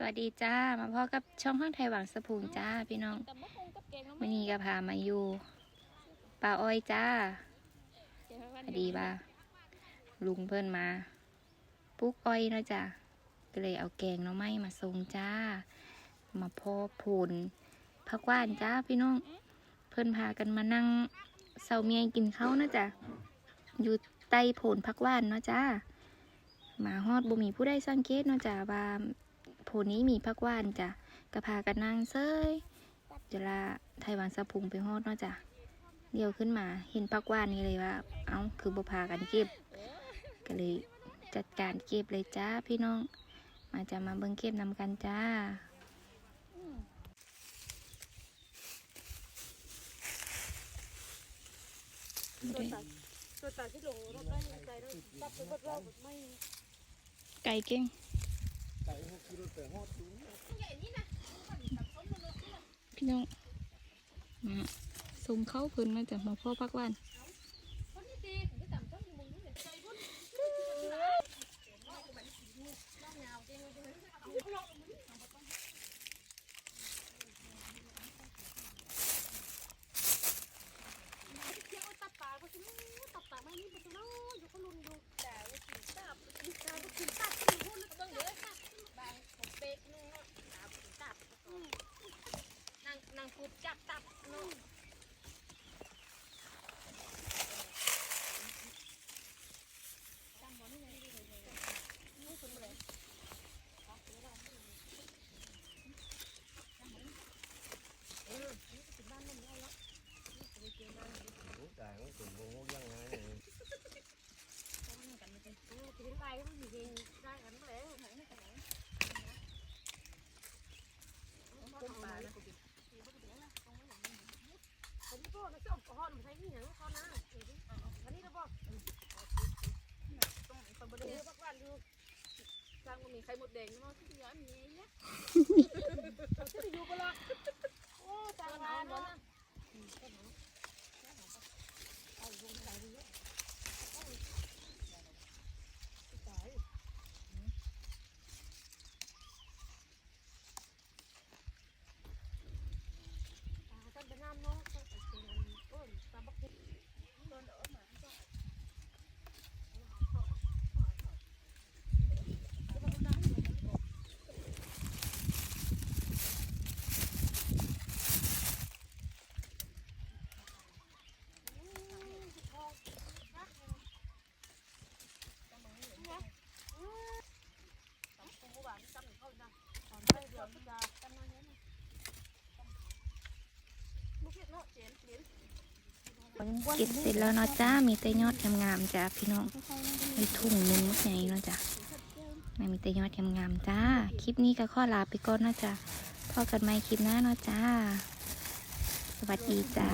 สวัสดีจ้า มาพ่อกับช่องข้างไทยหวังสะพุงจ้าพี่น้องบแกงน้ำวันนี้ก็พามาอยู่ป่าอ้อยจ้าพอดีว่าลุงเพิ่นมาปลูกอ้อยเนาะจ้ะก็เลยเอาแกงน้องไม้มาส่งจ้า มาพ่อพูนผักว่านจ้าพี่น้อง เพิ่นพากันมานั่งเสาเมียกินข้าวเนาะจ้ะอยู่ใต้โผลผักว่านเนาะจ้ามาฮอดบ่มีผู้ใดสังเกตเนาะจ้ะว่า โผลนี้มีผักหว่านจ้ะก็พากันนั่งเซยจะลาไทยหวานสะพุงไปฮอดเนาะจ้ะเดียวขึ้นมาเห็นผักหว่านนี่เลยว่า เอ้าคือบ่พากันเก็บ ก็เลยจัดการเก็บเลยจ้าพี่น้อง มาจะมาเบิ่งเก็บนำกันจ้าตัวตัดตัวตัดที่ลงรถได้ใจแล้วตัดไปรอบๆไม่ไก่เก่ง พี่น้องมาส่งเข้าเพิ่นมาจากมาพ่อพักวันคนนี้ดีถึงจะต่ำต้องมึงนี่ใจพุ่น ตับปากก็คือตับปากไม่นี่เป็นตัวน้อยอยู่ก็ลุนอยู่แต่ว่ากินตับกินตับกินตับกินหุ้นแล้วก็ต้องเยอะตับบางผมเป๊กนึงเนาะตับกินตับนางนางฟูดจับตับเนาะ Trời nó cùng ngu ngu dân này này. ถึงไปมันมีได้กันแล้วไหนไม่กันไหน ต้นปลานะผมก็ไม่ชอบก้อนใช้นี่ย่างก้อนนะอันนี้เราบอท้องคนบริเวณพักวันดูสร้างมันมีไข่หมดแดงเนาะที่ย้อนมีเนี่ยเราจะอยู่กันละ Come on. เก็บเสร็จแล้วเนาะจ้า มีแต่ยอดงามๆจ้าพี่น้องมีถุงนึงไงเนาะจ้าไม่มีแต่ยอดงามๆจ้า คลิปนี้ก็ข้อลาไปก่อนเนาะจ้าพอกันใหม่คลิปหน้าเนาะจ้า สวัสดีจ้า